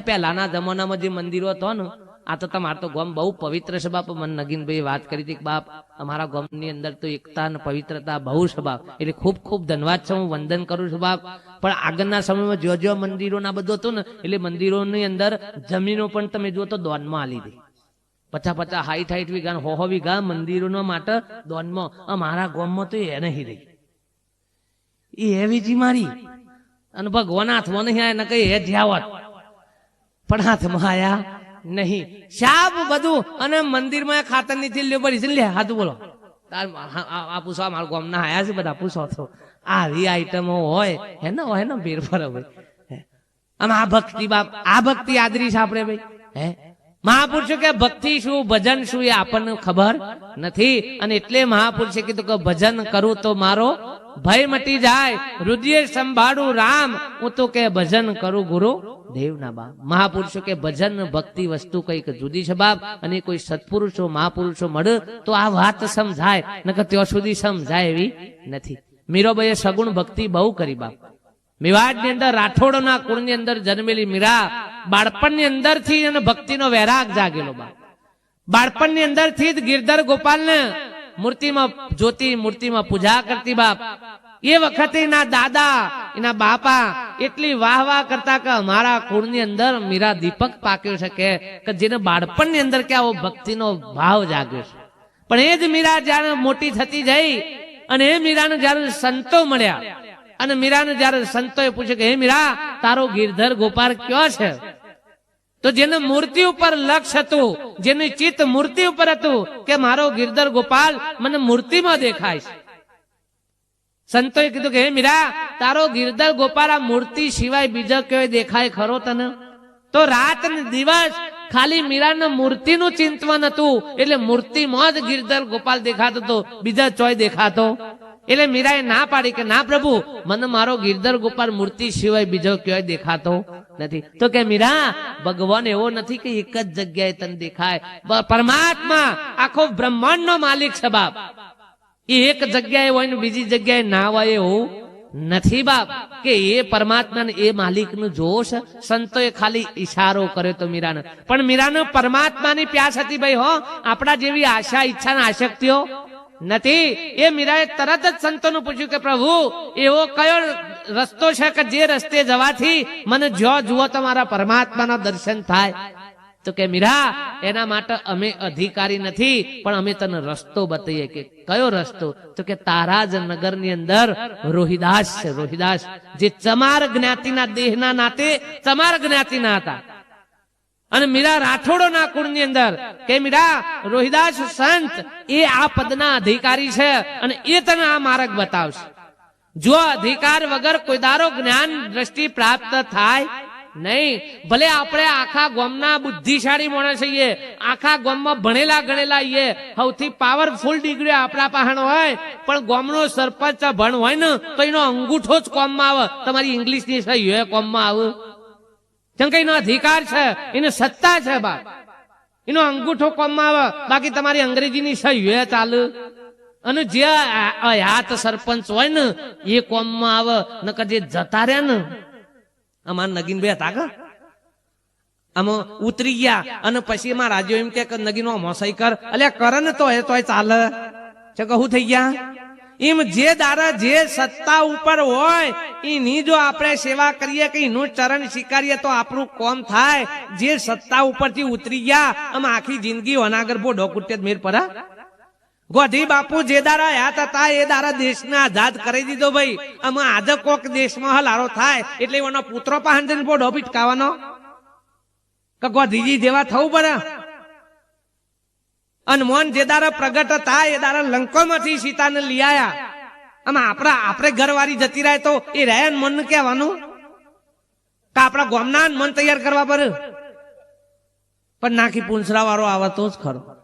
પહેલાના જમાનામાં જે મંદિરો હતો ને, આ તો તમારે તો ગોમ બહુ પવિત્ર છે બાપ. મને નગીનભાઈ વાત કરી હતી બાપ, અમારા ગામની અંદર તો એકતા અને પવિત્રતા બહુ છે બાપ. એટલે ખૂબ ખૂબ ધન્યવાદ છે, હું વંદન કરું છું બાપ. પણ આગળના સમયમાં જો જો મંદિરો ના બધું હતું ને, એટલે મંદિરોની અંદર જમીનો પણ તમે જુઓ તો દોનમાં આલી દે. પચાસ પચાસ હાઈટ હાઈટ વીઘા હો હો વીઘા મંદિરોનો માટે દોનમાં. અમારા ગામમાં તો એ નહીં રહી. એ એવી જી મારી. અને ભગવાન હાથમાં નહીં આવે ને કઈ એ જ્યાવત પણ હાથમાં આયા નહીં. શાપ બધું અને મંદિરમાં ખાતરની થેલીઓ પડી છે લે હાથ બોલો. તાર આ- પૂછવા મારા ગામના આયા છે બધા, પૂછો છો આવી આઈટમો હોય, હે ને, હોય ને બેર પર આમ આ ભક્તિ બાપ આ ભક્તિ આદરી છે આપણે ભાઈ. હે? મહાપુરુષો કે ભક્તિ શું, ભજન શું એ આપણને ખબર નથી. અને એટલે મહાપુરુષે કીધું કે ભજન કરું તો મારો ભય મટી જાય. હૃદય સંભાળું રામ. હું તો કે ભજન કરું ગુરુ દેવના બાપ. મહાપુરુષો કે ભજન ભક્તિ વસ્તુ કંઈક જુદી છે બાપ. અને કોઈ સત્પુરુષો, મહાપુરુષો મળે તો આ વાત સમજાય. નકર ત્યાં સુધી સમજાય એવી નથી. મીરોબાઈએ સગુણ ભક્તિ બહુ કરી બાપ. મેવાડની અંદર, રાઠોડોના કુળની અંદર જન્મેલી મીરા બાળપણની અંદરથી એને ભક્તિનો વૈરાગ જાગેલો બાપ. બાળપણની અંદરથી જ ગિરધર ગોપાલને મૂર્તિમાં જોતી મૂર્તિમાં પૂજા કરતી બાપ. એ વખતે એના દાદા, એના બાપા એટલી વાહ વાહ કરતા કે અમારા કુળની અંદર મીરા દીપક પાક્યો છે કે કે જેને બાળપણની અંદર કે આવો ભક્તિનો ભાવ જાગ્યો છે. પણ એ જ મીરા જ્યારે મોટી થતી જઈ અને એ મીરાને જ્યારે સંતો મળ્યા અને મીરાને જયારે સંતોએ પૂછ્યું કે, હે મીરા, તારો ગીરધર ગોપાલ કયો છે? તો જેને મૂર્તિ ઉપર લક્ષ હતું, જેની ચિત્ત મૂર્તિ ઉપર હતું, કે મારો ગીરધર ગોપાલ મને મૂર્તિમાં દેખાય છે. સંતોએ કીધું કે, હે મીરા, તારો ગીરધર ગોપાલ આ મૂર્તિ સિવાય બીજો કયો દેખાય ખરો તને? તો રાત ને દિવસ ખાલી મીરાના મૂર્તિનું ચિંતવન હતું, એટલે મૂર્તિમાં જ ગીરધર ગોપાલ દેખાતો હતો, બીજા ચોય દેખાતો. એટલે મીરાએ ના પાડી કે, ના પ્રભુ, મને મારો ગિરધર ગોપાલ મૂર્તિ સિવાય બીજો ક્યાંય દેખાતો નથી. તો કે, મીરા, ભગવાન એવો નથી કે એક જ જગ્યાએ તને દેખાય. પરમાત્મા આખો બ્રહ્માંડ માલિક છે બાપ. એ એક જગ્યાએ હોય ને બીજી જગ્યાએ ના હોય એવું નથી બાપ. કે એ પરમાત્મા એ માલિકનું જોશ સંતોએ ખાલી ઈશારો કર્યો તો મીરાને. પણ મીરાનો પરમાત્માની પ્યાસ હતી ભાઈ, હો, આપણા જેવી આશા, ઈચ્છા ને આશક્તિઓ નથી. એ મીરાએ તરત જ સંતોનું પૂછ્યું કે, પ્રભુ, એવો કયો રસ્તો છે કે જે રસ્તે જવાથી મને જો જુઓ તો મારા પરમાત્માના દર્શન થાય? તો કે, મીરા, એના માટે અમે અધિકારી નથી, પણ અમે તને રસ્તો બતાવીએ કે કયો રસ્તો? તો કે, તારા જ નગરની અંદર રોહિદાસ છે, રોહિદાસ, જે ચમાર જ્ઞાતિના દેહના નાતે, ચમાર જ્ઞાતિના હતા. અને મીરા રાઠોડોના કુળની અંદર કે મીરા રોહિદાસ સંત, એ આ પદના અધિકારી છે અને એ તને આ માર્ગ બતાવશે. જો અધિકાર વગર કોઈ દારો જ્ઞાન દ્રષ્ટિ પ્રાપ્ત થાય નહીં, ભલે આપણે આખા ગામના બુદ્ધિશાળી માણસ છીએ, આખા ગામમાં ભણેલા ગણેલા છીએ, સૌથી પાવરફુલ ડિગ્રી આપણા પાસે હોય, પણ ગામનો સરપંચ ભણ હોય ને, તો એનો અંગૂઠો જ કોમમાં આવે. તમારી ઇંગ્લિશની સહી કોમમાં આવે. કે અધિકાર છે, એને સત્તા છે બા એનો અંગૂઠો કોમમાં આવે, બાકી તમારી અંગ્રેજીની સહી ચાલુ. અને જે આ સરપંચ હોય ને, એ કોમમાં આવે, નકર જે જતા રહ્યા ને અમાર નગીનભાઈ હતા કે? આમાં ઉતરી ગયા, અને પછી એમાં રાજ્યો એમ કે નગીનો મોસાઈ કર. અલ્યા કર ને તો એ તોય ચાલે. છે કહું થઈ ગયા? એમ જે દારા, જે સત્તા ઉપર હોય એની જો આપણે સેવા કરીએ કે એનું ચરણ સ્વીકારીએ તો આપણું કોમ થાય. જે સત્તા ઉપરથી ઉતરી ગયા, આમ આખી જિંદગી અનાગર બો ડોકુટે મેર પરા. ગોધી બાપુ જે દારા યાત હતા, એ દારા દેશને આઝાદ કરી દીધો ભાઈ. આમાં આજે કોક દેશમાં હલારો થાય, એટલે એનો પુત્રો પાસે જઈને બોડો પીટકાવાનો કે ગોધીજી જેવા થવું પડે અનમોન જે દારા પ્રગટ હતા, એ દારા લંકોમાંથી સીતાને લઈ આયા. આમાં આપણા આપણે ઘરવાળી જતી રહે તો એ રહ્યા મન કહેવાનું? કે આપણા ગોમના મન તૈયાર કરવા પડે. પણ નાખી પૂંછરા વાળો આવે તો જ ખરો.